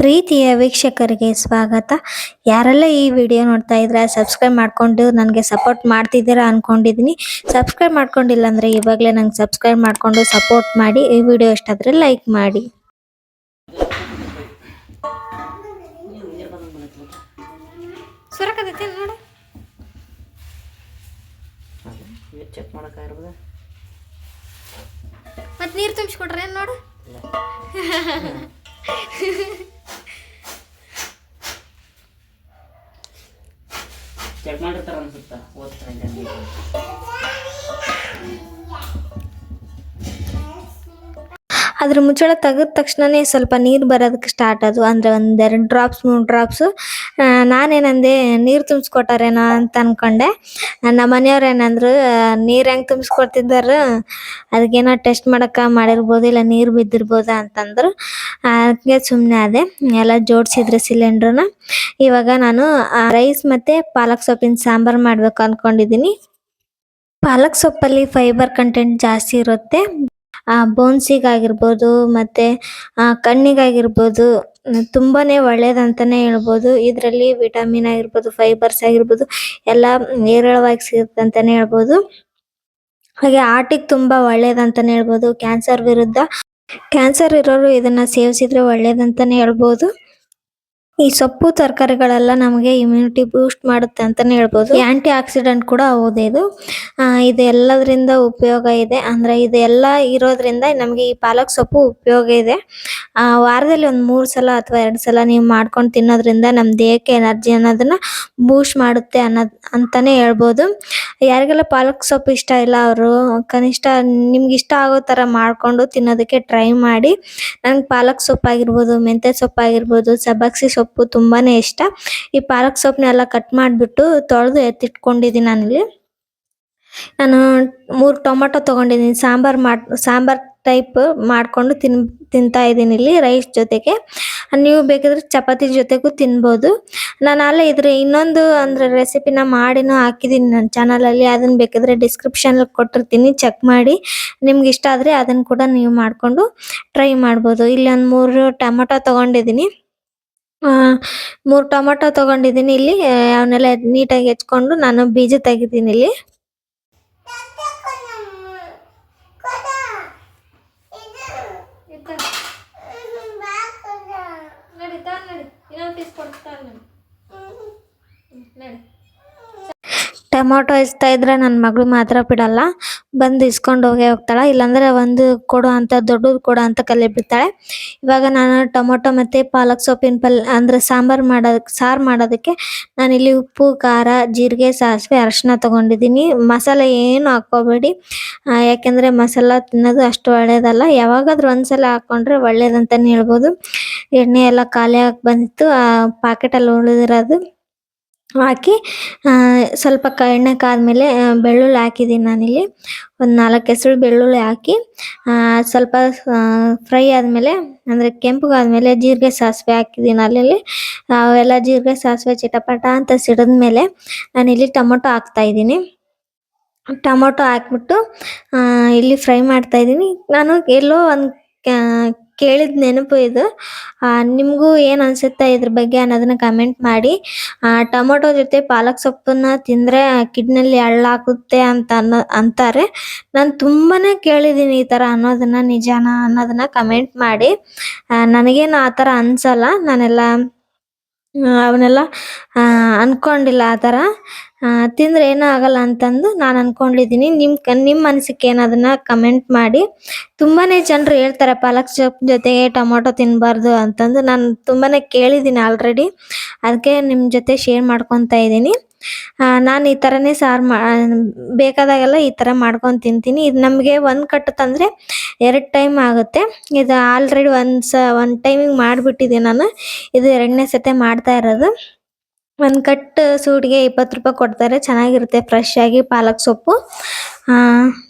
ಪ್ರೀತಿಯ ವೀಕ್ಷಕರಿಗೆ ಸ್ವಾಗತ. ಯಾರೆಲ್ಲ ಈ ವಿಡಿಯೋ ನೋಡ್ತಾ ಇದ್ರೆ ಸಬ್ಸ್ಕ್ರೈಬ್ ಮಾಡ್ಕೊಂಡು ನನಗೆ ಸಪೋರ್ಟ್ ಮಾಡ್ತಿದ್ದೀರಾ ಅನ್ಕೊಂಡಿದ್ದೀನಿ ಸಬ್ಸ್ಕ್ರೈಬ್ ಮಾಡ್ಕೊಂಡಿಲ್ಲ ಅಂದರೆ ಇವಾಗಲೇ ನಂಗೆ ಸಬ್ಸ್ಕ್ರೈಬ್ ಮಾಡಿಕೊಂಡು ಸಪೋರ್ಟ್ ಮಾಡಿ ಈ ವಿಡಿಯೋ ಇಷ್ಟಾದರೆ ಆದ್ರೆ ಲೈಕ್ ಮಾಡಿ. ಮತ್ತೆ ನೀರು ತುಂಬಿಸ್ಕೊಡ್ರೆ ನೋಡು. ಚೆಕ್ ಮಾಡಿರ್ತಾರ ಅನ್ಸುತ್ತ ಓದ್ತಾರೆ ಅದ್ರ ಮುಚ್ಚಳ ತೆಗೆದ ತಕ್ಷಣನೇ ಸ್ವಲ್ಪ ನೀರು ಬರೋದಕ್ಕೆ ಸ್ಟಾರ್ಟ್ ಅದು. ಅಂದರೆ ಒಂದೆರಡು ಡ್ರಾಪ್ಸ್ ಮೂರು ಡ್ರಾಪ್ಸು ನಾನೇನಂದೆ, ನೀರು ತುಂಬಿಸ್ಕೊಟ್ಟಾರೇನೋ ಅಂತ ಅಂದ್ಕೊಂಡೆ ನಮ್ಮ ಮನೆಯವ್ರು ಏನಂದ್ರು ನೀರು ಹೆಂಗೆ ತುಂಬಿಸ್ಕೊಡ್ತಿದ್ದಾರೆ? ಅದಕ್ಕೇನೋ ಟೆಸ್ಟ್ ಮಾಡೋಕೆ ಮಾಡಿರ್ಬೋದು, ಇಲ್ಲ ನೀರು ಬಿದ್ದಿರ್ಬೋದಾ ಅಂತಂದ್ರು. ಅದಕ್ಕೆ ಸುಮ್ಮನೆ ಅದೇ ಎಲ್ಲ ಜೋಡಿಸಿದ್ರು ಸಿಲಿಂಡ್ರನ್ನ ಇವಾಗ ನಾನು ರೈಸ್ ಮತ್ತು ಪಾಲಕ್ ಸೊಪ್ಪಿನ ಸಾಂಬಾರು ಮಾಡಬೇಕು ಅಂದ್ಕೊಂಡಿದ್ದೀನಿ ಪಾಲಕ್ ಸೊಪ್ಪಲ್ಲಿ ಫೈಬರ್ ಕಂಟೆಂಟ್ ಜಾಸ್ತಿ ಇರುತ್ತೆ. ಆ, ಬೋನ್ಸಿಗಾಗಿರ್ಬೋದು ಮತ್ತೆ, ಆ, ಕಣ್ಣಿಗಾಗಿರ್ಬೋದು, ತುಂಬಾನೇ ಒಳ್ಳೇದಂತಾನೆ ಹೇಳ್ಬೋದು. ಇದರಲ್ಲಿ ವಿಟಮಿನ್ ಆಗಿರ್ಬೋದು, ಫೈಬರ್ಸ್ ಆಗಿರ್ಬೋದು, ಎಲ್ಲ ಹೇರಳವಾಗಿ ಸಿಗುತ್ತೆ ಅಂತಾನೆ ಹೇಳ್ಬೋದು. ಹಾಗೆ ಆರ್ಟಿಗೆ ತುಂಬಾ ಒಳ್ಳೇದಂತಾನೆ ಹೇಳ್ಬೋದು. ಕ್ಯಾನ್ಸರ್ ವಿರುದ್ಧ ಕ್ಯಾನ್ಸರ್ ಇರೋರು ಇದನ್ನ ಸೇವಿಸಿದ್ರೆ ಒಳ್ಳೇದಂತಾನೆ ಹೇಳ್ಬೋದು. ಈ ಸೊಪ್ಪು ತರಕಾರಿಗಳೆಲ್ಲ ನಮಗೆ ಇಮ್ಯುನಿಟಿ ಬೂಸ್ಟ್ ಮಾಡುತ್ತೆ ಅಂತಾನೆ ಹೇಳ್ಬೋದು. ಆಂಟಿ ಆಕ್ಸಿಡೆಂಟ್ ಕೂಡ ಹೌದು ಇದು. ಆ, ಇದು ಎಲ್ಲದರಿಂದ ಉಪಯೋಗ ಇದೆ. ಅಂದ್ರೆ ಇದೆಲ್ಲ ಇರೋದ್ರಿಂದ ನಮಗೆ ಈ ಪಾಲಕ್ ಸೊಪ್ಪು ಉಪಯೋಗ ಇದೆ. ವಾರದಲ್ಲಿ ಒಂದು ಮೂರು ಸಲ ಅಥವಾ ಎರಡು ಸಲ ನೀವು ಮಾಡ್ಕೊಂಡು ತಿನ್ನೋದ್ರಿಂದ ನಮ್ಮ ದೇಹಕ್ಕೆ ಎನರ್ಜಿ ಅನ್ನೋದನ್ನ ಬೂಸ್ಟ್ ಮಾಡುತ್ತೆ ಅನ್ನೋದು ಅಂತಾನೆ ಹೇಳ್ಬೋದು. ಯಾರಿಗೆಲ್ಲ ಪಾಲಕ್ ಸೊಪ್ಪು ಇಷ್ಟ ಇಲ್ಲ ಅವರು ಕನಿಷ್ಠ ನಿಮ್ಗೆ ಇಷ್ಟ ಆಗೋ ಥರ ಮಾಡ್ಕೊಂಡು ತಿನ್ನೋದಕ್ಕೆ ಟ್ರೈ ಮಾಡಿ. ನಂಗೆ ಪಾಲಕ್ ಸೊಪ್ಪು ಆಗಿರ್ಬೋದು ಮೆಂತ್ಯ ಸೊಪ್ಪು ಆಗಿರ್ಬೋದು ಸಬ್ಬಕ್ಸಿ ಸೊಪ್ಪು ತುಂಬಾನೇ ಇಷ್ಟ. ಈ ಪಾಲಕ್ ಸೊಪ್ಪನ್ನೆಲ್ಲ ಕಟ್ ಮಾಡಿಬಿಟ್ಟು ತೊಳೆದು ಎತ್ತಿಟ್ಕೊಂಡಿದ್ದೀನಿ ನಾನಿಲ್ಲಿ. ನಾನು ಮೂರು ಟೊಮೊಟೊ ತಗೊಂಡಿದ್ದೀನಿ ಸಾಂಬಾರ್ ಮಾಡಿ, ಸಾಂಬಾರ್ ಟೈಪ್ ಮಾಡ್ಕೊಂಡು ತಿನ್, ತಿಂತಾ ಇದ್ದೀನಿ ಇಲ್ಲಿ ರೈಸ್ ಜೊತೆಗೆ. ನೀವು ಬೇಕಾದ್ರೆ ಚಪಾತಿ ಜೊತೆಗೂ ತಿನ್ಬೋದು. ನಾನು ಅಲ್ಲೇ ಇದ್ರ ಇನ್ನೊಂದು ಅಂದ್ರೆ ರೆಸಿಪಿನ ಮಾಡಿನೂ ಹಾಕಿದ್ದೀನಿ ನನ್ನ ಚಾನಲಲ್ಲಿ ಅದನ್ನು ಬೇಕಿದ್ರೆ ಡಿಸ್ಕ್ರಿಪ್ಷನ್ ಕೊಟ್ಟಿರ್ತೀನಿ. ಚೆಕ್ ಮಾಡಿ. ನಿಮ್ಗೆ ಇಷ್ಟ ಆದರೆ ಅದನ್ನ ಕೂಡ ನೀವು ಮಾಡಿಕೊಂಡು ಟ್ರೈ ಮಾಡ್ಬೋದು. ಇಲ್ಲಿ ಒಂದು ಮೂರು ಟೊಮೊಟೊ ತಗೊಂಡಿದ್ದೀನಿ ಮೂರು ಟೊಮೆಟೊ ತಗೊಂಡಿದ್ದೀನಿ ಇಲ್ಲಿ. ಅವನ್ನೆಲ್ಲ ನೀಟಾಗಿ ಹೆಚ್ಕೊಂಡು ನಾನು ಬೀಜ ತೆಗಿತೀನಿ ಇಲ್ಲಿ. ಟೊಮೊಟೊ ಇಸ್ತಾ ಇದ್ರೆ ನನ್ನ ಮಗಳು ಮಾತ್ರ ಬಿಡಲ್ಲ. ಬಂದು ಇಸ್ಕೊಂಡು ಹೋಗೇ ಹೋಗ್ತಾಳೆ. ಇಲ್ಲಾಂದ್ರೆ ಒಂದು ಕೊಡು ಅಂತ, ದೊಡ್ಡದು ಕೊಡು ಅಂತ ಕಲೆ ಬಿಡ್ತಾಳೆ. ಇವಾಗ ನಾನು ಟೊಮೊಟೊ ಮತ್ತೆ ಪಾಲಕ್ ಸೊಪ್ಪಿನ ಪಲ್ಯ ಅಂದ್ರೆ ಸಾಂಬಾರ್ ಮಾಡೋದಕ್ಕೆ ಸಾರು ಮಾಡೋದಕ್ಕೆ ನಾನಿಲ್ಲಿ ಉಪ್ಪು, ಖಾರ, ಜೀರಿಗೆ, ಸಾಸಿವೆ, ಅರಶಿನ ತಗೊಂಡಿದ್ದೀನಿ. ಮಸಾಲೆ ಏನು ಹಾಕೋಬೇಡಿ ಯಾಕಂದ್ರೆ ಯಾಕೆಂದ್ರೆ ಮಸಾಲ ತಿನ್ನೋದು ಅಷ್ಟು ಒಳ್ಳೇದಲ್ಲ. ಯಾವಾಗಾದ್ರೂ ಒಂದ್ಸಲ ಹಾಕೊಂಡ್ರೆ ಒಳ್ಳೇದಂತಾನೆ ಹೇಳ್ಬೋದು. ಎಣ್ಣೆ ಎಲ್ಲ ಖಾಲಿ ಆಗಿ ಬಂದಿತ್ತು. ಆ, ಪಾಕೆಟಲ್ಲಿ ಉಳಿದಿರೋದು ಹಾಕಿ ಸ್ವಲ್ಪ ಕ ಎಣ್ಣೆ ಕಾದ್ಮೇಲೆ ಬೆಳ್ಳುಳ್ಳಿ ಹಾಕಿದ್ದೀನಿ ನಾನಿಲ್ಲಿ. ಒಂದು ನಾಲ್ಕು ಹೆಸರು ಬೆಳ್ಳುಳ್ಳಿ ಹಾಕಿ ಸ್ವಲ್ಪ ಫ್ರೈ ಆದಮೇಲೆ, ಅಂದರೆ ಕೆಂಪಗಾದ್ಮೇಲೆ ಜೀರಿಗೆ ಸಾಸಿವೆ ಹಾಕಿದ್ದೀನಿ ಅಲ್ಲಿ ಅವೆಲ್ಲ ಜೀರಿಗೆ ಸಾಸಿವೆ ಚಿಟಪಟ ಅಂತ ಸಿಡಿದ್ಮೇಲೆ ನಾನಿಲ್ಲಿ ಟೊಮೊಟೊ ಹಾಕ್ತಾ ಇದ್ದೀನಿ. ಟೊಮೊಟೊ ಹಾಕ್ಬಿಟ್ಟು ಇಲ್ಲಿ ಫ್ರೈ ಮಾಡ್ತಾಯಿದ್ದೀನಿ ನಾನು ಎಲ್ಲೋ ಒಂದು ಕೇಳಿದ ನೆನಪು ಇದು. ನಿಮಗೂ ಏನು ಅನ್ಸುತ್ತೆ ಇದ್ರ ಬಗ್ಗೆ ಅನ್ನೋದನ್ನ ಕಮೆಂಟ್ ಮಾಡಿ. ಟೊಮೊಟೊ ಜೊತೆ ಪಾಲಕ್ ಸೊಪ್ಪನ್ನ ತಿಂದ್ರೆ ಕಿಡ್ನಲ್ಲಿ ಹಳ್ಳಾಗುತ್ತೆ ಅಂತ ಅನ್ನೋ, ಅಂತಾರೆ. ನಾನು ತುಂಬಾನೇ ಕೇಳಿದ್ದೀನಿ ಈ ಥರ ಅನ್ನೋದನ್ನ, ನಿಜಾನ ಅನ್ನೋದನ್ನ ಕಮೆಂಟ್ ಮಾಡಿ. ನನಗೇನು ಆ ಥರ ಅನ್ಸಲ್ಲ. ನಾನೆಲ್ಲ ಅವನ್ನೆಲ್ಲ ಅನ್ಕೊಂಡಿಲ್ಲ ಆ ಥರ ತಿಂದ್ರೆ ಏನೂ ಆಗಲ್ಲ ಅಂತಂದು ನಾನು ಅನ್ಕೊಂಡಿದ್ದೀನಿ. ನಿಮ್ಮ ನಿಮ್ಮ ಅನಿಸಿಕೆ ಏನದನ್ನ ಕಮೆಂಟ್ ಮಾಡಿ. ತುಂಬಾನೇ ಜನರು ಹೇಳ್ತಾರೆ, ಪಾಲಕ್ ಸೊಪ್ಪು ಜೊತೆಗೆ ಟೊಮೊಟೊ ತಿನ್ನಬಾರ್ದು ಅಂತಂದು. ನಾನು ತುಂಬಾನೇ ಕೇಳಿದ್ದೀನಿ ಆಲ್ರೆಡಿ ಅದಕ್ಕೆ ನಿಮ್ಮ ಜೊತೆ ಶೇರ್ ಮಾಡ್ಕೊತಾ ಇದ್ದೀನಿ. ನಾನು ಈ ಥರನೇ ಸಾರು ಮಾ ಬೇಕಾದಾಗೆಲ್ಲ ಈ ಥರ ಮಾಡ್ಕೊಂಡು ತಿಂತೀನಿ. ಇದು ನಮಗೆ ಒಂದು ಕಟ್ಟು ತಂದರೆ ಎರಡು ಟೈಮ್ ಆಗುತ್ತೆ. ಇದು ಆಲ್ರೆಡಿ ಒಂದು ಸ ಒಂದು ಟೈಮಿಗೆ ಮಾಡಿಬಿಟ್ಟಿದ್ದೀನಿ ನಾನು. ಇದು ಎರಡನೇ ಸತಿ ಮಾಡ್ತಾ ಇರೋದು. ಒಂದು ಕಟ್ ಸೂಟ್ಗೆ ಇಪ್ಪತ್ತು ರೂಪಾಯಿ ಕೊಡ್ತಾರೆ. ಚೆನ್ನಾಗಿರುತ್ತೆ. ಫ್ರೆಶ್ ಆಗಿ ಪಾಲಕ್ ಸೊಪ್ಪು.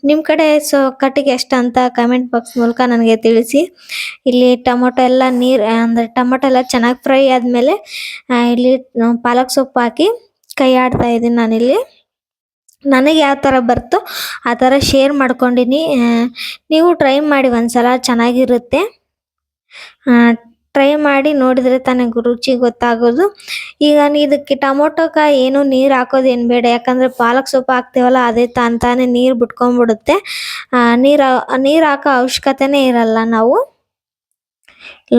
ನಿಮ್ಮ ಕಡೆ ಸೊ ಕಟ್ಟಿಗೆ ಅಂತ ಕಮೆಂಟ್ ಬಾಕ್ಸ್ ಮೂಲಕ ನನಗೆ ತಿಳಿಸಿ. ಇಲ್ಲಿ ಟೊಮೊಟೊ ಎಲ್ಲ ನೀರು, ಅಂದರೆ ಟೊಮೊಟೊ ಎಲ್ಲ ಚೆನ್ನಾಗಿ ಫ್ರೈ ಆದಮೇಲೆ ಇಲ್ಲಿ ಪಾಲಕ್ ಸೊಪ್ಪು ಹಾಕಿ ಕೈ ಆಡ್ತಾ ಇದ್ದೀನಿ ನಾನಿಲ್ಲಿ. ನನಗೆ ಯಾವ ಥರ ಬರ್ತೋ ಆ ಥರ ಶೇರ್ ಮಾಡ್ಕೊಂಡಿನಿ. ನೀವು ಟ್ರೈ ಮಾಡಿ ಒಂದ್ಸಲ. ಚೆನ್ನಾಗಿರುತ್ತೆ. ಟ್ರೈ ಮಾಡಿ ನೋಡಿದ್ರೆ ತಾನೆ ರುಚಿ ಗೊತ್ತಾಗೋದು. ಈಗ ಇದಕ್ಕೆ ಟೊಮೊಟೊಕಾಯಿ ಏನು ನೀರು ಹಾಕೋದೇನು ಬೇಡ, ಯಾಕಂದ್ರೆ ಪಾಲಕ್ ಸೊಪ್ಪು ಹಾಕ್ತೀವಲ್ಲ ಅದೇ ತಾನು ತಾನೇ ನೀರು ಬಿಟ್ಕೊಂಡ್ಬಿಡುತ್ತೆ. ನೀರು ನೀರು ಹಾಕೋ ಅವಶ್ಯಕತೆನೇ ಇರಲ್ಲ ನಾವು.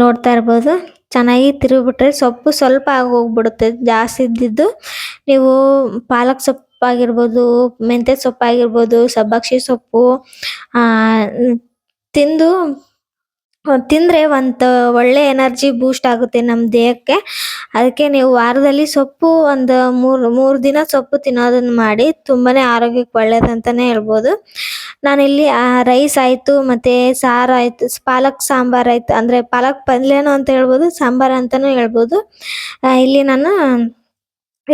ನೋಡ್ತಾ ಇರ್ಬೋದು, ಚೆನ್ನಾಗಿ ತಿರುಗಿಬಿಟ್ರೆ ಸೊಪ್ಪು ಸ್ವಲ್ಪ ಆಗೋಗ್ಬಿಡುತ್ತೆ ಜಾಸ್ತಿ ಇದ್ದಿದ್ದು. ನೀವು ಪಾಲಕ್ ಸೊಪ್ಪು ಆಗಿರ್ಬೋದು, ಮೆಂತ್ಯ ಸೊಪ್ಪು ಆಗಿರ್ಬೋದು ಸಬ್ಬಕ್ಷಿ ಸೊಪ್ಪು ತಿಂದು ತಿಂದ್ರೆ ಒಂದು ಒಳ್ಳೆ ಎನರ್ಜಿ ಬೂಸ್ಟ್ ಆಗುತ್ತೆ ನಮ್ಮ ದೇಹಕ್ಕೆ. ಅದಕ್ಕೆ ನೀವು ವಾರದಲ್ಲಿ ಸೊಪ್ಪು ಒಂದು, ಮೂರು ಮೂರು ದಿನ ಸೊಪ್ಪು ತಿನ್ನೋದನ್ನ ಮಾಡಿ ತುಂಬಾನೇ ಆರೋಗ್ಯಕ್ಕೆ ಒಳ್ಳೇದಂತಾನೆ ಹೇಳ್ಬೋದು. ನಾನಿಲ್ಲಿ ರೈಸ್ ಆಯಿತು, ಮತ್ತೆ ಸಾರು ಆಯಿತು ಪಾಲಕ್, ಸಾಂಬಾರ್ ಆಯ್ತು, ಅಂದ್ರೆ ಪಾಲಕ್ ಪಲ್ಯನೂ ಅಂತ ಹೇಳ್ಬೋದು, ಸಾಂಬಾರ್ ಅಂತಾನೂ ಹೇಳ್ಬೋದು. ಇಲ್ಲಿ ನಾನು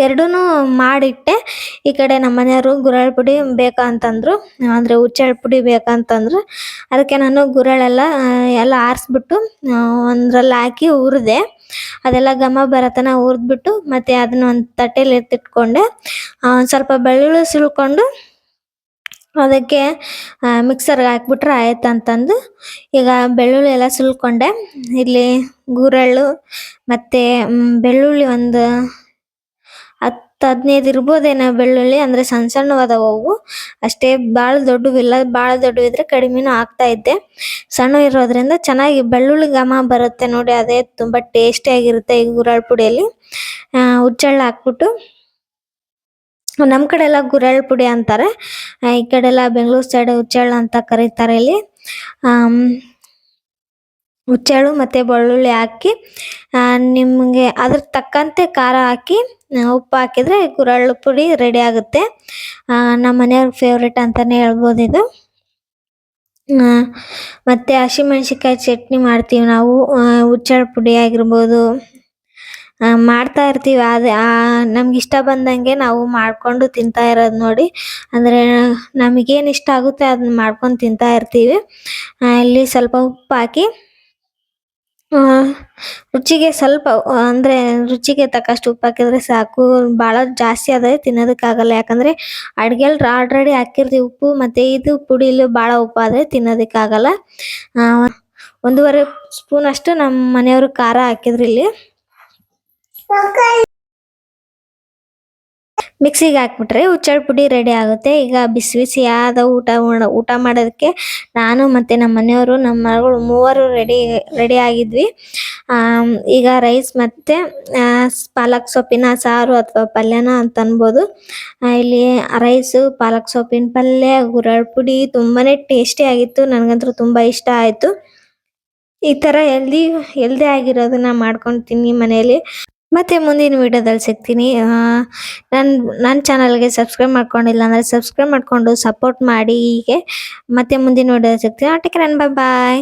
ಎರಡೂನು ಮಾಡಿಟ್ಟೆ. ಈ ಕಡೆ ನಮ್ಮ ಮನೆಯವರು ಗುರೆಳ್ ಪುಡಿ ಬೇಕಂತಂದ್ರು ಅಂದ್ರೆ ಹುಚ್ಚೆಳ್ ಪುಡಿ ಬೇಕಂತಂದ್ರು ಅದಕ್ಕೆ ನಾನು ಗುರಳೆಲ್ಲ ಎಲ್ಲ ಆರಿಸ್ಬಿಟ್ಟು ಒಂದ್ರಲ್ಲಿ ಹಾಕಿ ಹುರಿದೆ. ಅದೆಲ್ಲ ಘಮ ಬರತನ ಹುರಿದ್ಬಿಟ್ಟು ಮತ್ತೆ ಅದನ್ನ ಒಂದು ತಟ್ಟೆಲಿ ಎತ್ತಿಟ್ಕೊಂಡೆ. ಸ್ವಲ್ಪ ಬೆಳ್ಳುಳ್ಳಿ ಸುಳ್ಕೊಂಡು ಅದಕ್ಕೆ ಮಿಕ್ಸರ್ಗೆ ಹಾಕ್ಬಿಟ್ರೆ ಆಯ್ತು ಅಂತಂದು. ಈಗ ಬೆಳ್ಳುಳ್ಳಿ ಎಲ್ಲ ಸುಲ್ಕೊಂಡೆ. ಇಲ್ಲಿ ಗುರಳ್ಳು ಮತ್ತೆ ಬೆಳ್ಳುಳ್ಳಿ ಒಂದು ಹತ್ತು ಹದಿನೈದು ಇರ್ಬೋದೇನೋ ಬೆಳ್ಳುಳ್ಳಿ ಅಂದ್ರೆ ಸಣ್ಣ ಸಣ್ಣವಾದವು ಅವು ಅಷ್ಟೇ ಭಾಳ ದೊಡ್ಡವಿಲ್ಲ ಭಾಳ ದೊಡ್ಡವಿದ್ರೆ ಕಡಿಮೆನೂ ಆಗ್ತಾ ಇದ್ದೆ. ಸಣ್ಣ ಇರೋದ್ರಿಂದ ಚೆನ್ನಾಗಿ ಬೆಳ್ಳುಳ್ಳಿ ಘಮ ಬರುತ್ತೆ ನೋಡಿ ಅದೇ ತುಂಬಾ ಟೇಸ್ಟಿ ಆಗಿರುತ್ತೆ ಈ ಗುರಾಳ್ ಪುಡಿಯಲ್ಲಿ. ಆ, ಹುಚ್ಚೆಳ್ಳು ಹಾಕ್ಬಿಟ್ಟು. ನಮ್ ಕಡೆ ಎಲ್ಲ ಗುರಾಳ್ ಪುಡಿ ಅಂತಾರೆ. ಈ ಕಡೆ ಎಲ್ಲ ಬೆಂಗಳೂರು ಸೈಡ್ ಹುಚ್ಚಳ್ಳ ಅಂತ ಕರೀತಾರೆ ಇಲ್ಲಿ. ಆಮ್, ಮತ್ತು ಬೆಳ್ಳುಳ್ಳಿ ಹಾಕಿ ನಿಮಗೆ ಅದ್ರ ತಕ್ಕಂತೆ ಖಾರ ಹಾಕಿ ಉಪ್ಪು ಹಾಕಿದರೆ ಗುರೆಳ್ಳು ಪುಡಿ ರೆಡಿ ಆಗುತ್ತೆ. ನಮ್ಮ ಮನೆಯವ್ರ ಫೇವ್ರೇಟ್ ಅಂತಲೇ ಹೇಳ್ಬೋದು ಇದು. ಮತ್ತು ಹಸಿಮೆಣ್ಸಿಕಾಯಿ ಚಟ್ನಿ ಮಾಡ್ತೀವಿ ನಾವು. ಹುಚ್ಚಳು ಪುಡಿ ಆಗಿರ್ಬೋದು. ಮಾಡ್ತಾ ಇರ್ತೀವಿ ಅದೇ ನಮ್ಗೆ ಇಷ್ಟ ಬಂದಂಗೆ ನಾವು ಮಾಡಿಕೊಂಡು ತಿಂತಾ ಇರೋದು ನೋಡಿ. ಅಂದರೆ ನಮಗೇನು ಇಷ್ಟ ಆಗುತ್ತೆ ಅದನ್ನ ಮಾಡ್ಕೊಂಡು ತಿಂತಾ ಇರ್ತೀವಿ. ಇಲ್ಲಿ ಸ್ವಲ್ಪ ಉಪ್ಪು ಹಾಕಿ ರುಚಿಗೆ ಸ್ವಲ್ಪ, ಅಂದ್ರೆ ರುಚಿಗೆ ತಕ್ಕಷ್ಟು ಉಪ್ಪು ಹಾಕಿದ್ರೆ ಸಾಕು. ಬಹಳ ಜಾಸ್ತಿ ಆದರೆ ತಿನ್ನೋದಕ್ಕಾಗಲ್ಲ. ಯಾಕಂದ್ರೆ ಅಡ್ಗೆಲ್ ಆಲ್ರೆಡಿ ಹಾಕಿರ್ತೀವಿ ಉಪ್ಪು, ಮತ್ತೆ ಇದು ಪುಡಿಲಿ ಬಹಳ ಉಪ್ಪು ಆದರೆ ತಿನ್ನೋದಕ್ಕಾಗಲ್ಲ. ಒಂದೂವರೆ ಸ್ಪೂನ್ ಅಷ್ಟು ನಮ್ಮ ಮನೆಯವರು ಖಾರ ಹಾಕಿದ್ರು ಇಲ್ಲಿ. ಮಿಕ್ಸಿಗೆ ಹಾಕ್ಬಿಟ್ರೆ ಹುಚ್ಚಳ ಪುಡಿ ರೆಡಿ ಆಗುತ್ತೆ. ಈಗ ಬಿಸಿ ಬಿಸಿಯಾದ ಊಟ ಊಟ ಮಾಡೋದಕ್ಕೆ ನಾನು ಮತ್ತೆ ನಮ್ಮ ಮನೆಯವರು, ನಮ್ಮ ಮಗಳು ಮೂವರು ರೆಡಿ ರೆಡಿ ಆಗಿದ್ವಿ. ಈಗ ರೈಸ್ ಮತ್ತೆ ಪಾಲಕ್ ಸೊಪ್ಪಿನ ಸಾರು ಅಥವಾ ಪಲ್ಯನ ಅಂತ ಅನ್ಬೋದು. ಇಲ್ಲಿ ರೈಸು ಪಾಲಕ್ ಸೊಪ್ಪಿನ ಪಲ್ಯ ಗುರಳ್ ಪುಡಿ ತುಂಬಾನೇ ಟೇಸ್ಟಿ ಆಗಿತ್ತು. ನನಗಂತೂ ತುಂಬ ಇಷ್ಟ ಆಯಿತು. ಈ ಥರ ಎಲ್ದಿ ಹೆಲ್ದಿ ಆಗಿರೋದನ್ನ ಮಾಡ್ಕೊಂತೀನಿ ಮನೆಯಲ್ಲಿ. ಮತ್ತೆ ಮುಂದಿನ ವಿಡಿಯೋದಲ್ಲಿ ಸಿಗ್ತೀನಿ. ನನ್ನ ನನ್ನ ಚಾನಲ್ಗೆ ಸಬ್ಸ್ಕ್ರೈಬ್ ಮಾಡ್ಕೊಂಡಿಲ್ಲ ಅಂದರೆ ಸಬ್ಸ್ಕ್ರೈಬ್ ಮಾಡಿಕೊಂಡು ಸಪೋರ್ಟ್ ಮಾಡಿ ಹೀಗೆ. ಮತ್ತೆ ಮುಂದಿನ ವಿಡಿಯೋದಲ್ಲಿ ಸಿಗ್ತೀನಿ. ರನ್ ಬಾಯ್ ಬಾಯ್